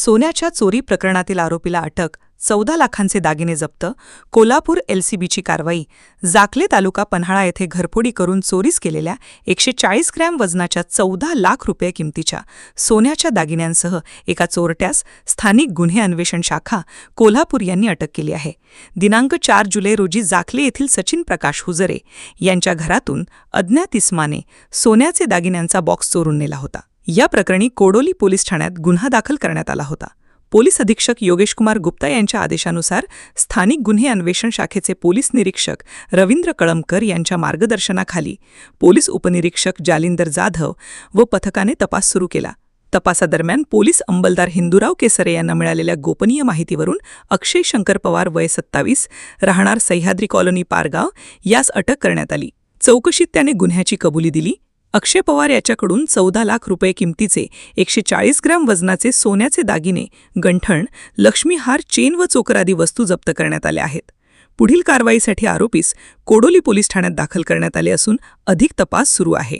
सोन्याच्या चोरी प्रकरणातील आरोपीला अटक चौदा लाखांचे दागिने जप्त कोल्हापूर एलसीबीची कारवाई जाखले तालुका पन्हाळा येथे घरफोडी करून चोरीस केलेल्या एकशे चाळीस ग्रॅम वजनाच्या चौदा लाख रुपये किमतीच्या सोन्याच्या दागिन्यांसह एका चोरट्यास स्थानिक गुन्हे अन्वेषण शाखा कोल्हापूर यांनी अटक केली आहे. दिनांक चार जुलै रोजी जाखले येथील सचिन प्रकाश हुजरे यांच्या घरातून अज्ञात इस्माने सोन्याचे दागिन्यांचा बॉक्स चोरून नेला होता. या प्रकरणी कोडोली पोलीस ठाण्यात गुन्हा दाखल करण्यात आला होता. पोलीस अधीक्षक योगेश कुमार गुप्ता यांच्या आदेशानुसार स्थानिक गुन्हे अन्वेषण शाखेचे पोलीस निरीक्षक रवींद्र कळमकर यांच्या मार्गदर्शनाखाली पोलीस उपनिरीक्षक जालिंदर जाधव व पथकाने तपास सुरू केला. तपासादरम्यान पोलीस अंमलदार हिंदूराव केसरे यांना मिळालेल्या गोपनीय माहितीवरून अक्षय शंकर पवार वय सत्तावीस राहणार सह्याद्री कॉलनी पारगाव यास अटक करण्यात आली. चौकशीत त्याने गुन्ह्याची कबुली दिली. अक्षय पवार याच्याकडून चौदा लाख रुपये किमतीचे एकशे चाळीस ग्रॅम वजनाचे सोन्याचे दागिने गंठण लक्ष्मीहार चेन व चोकर आदी वस्तू जप्त करण्यात आल्या आहेत. पुढील कारवाईसाठी आरोपीस कोडोली पोलीस ठाण्यात दाखल करण्यात आले असून अधिक तपास सुरू आहे.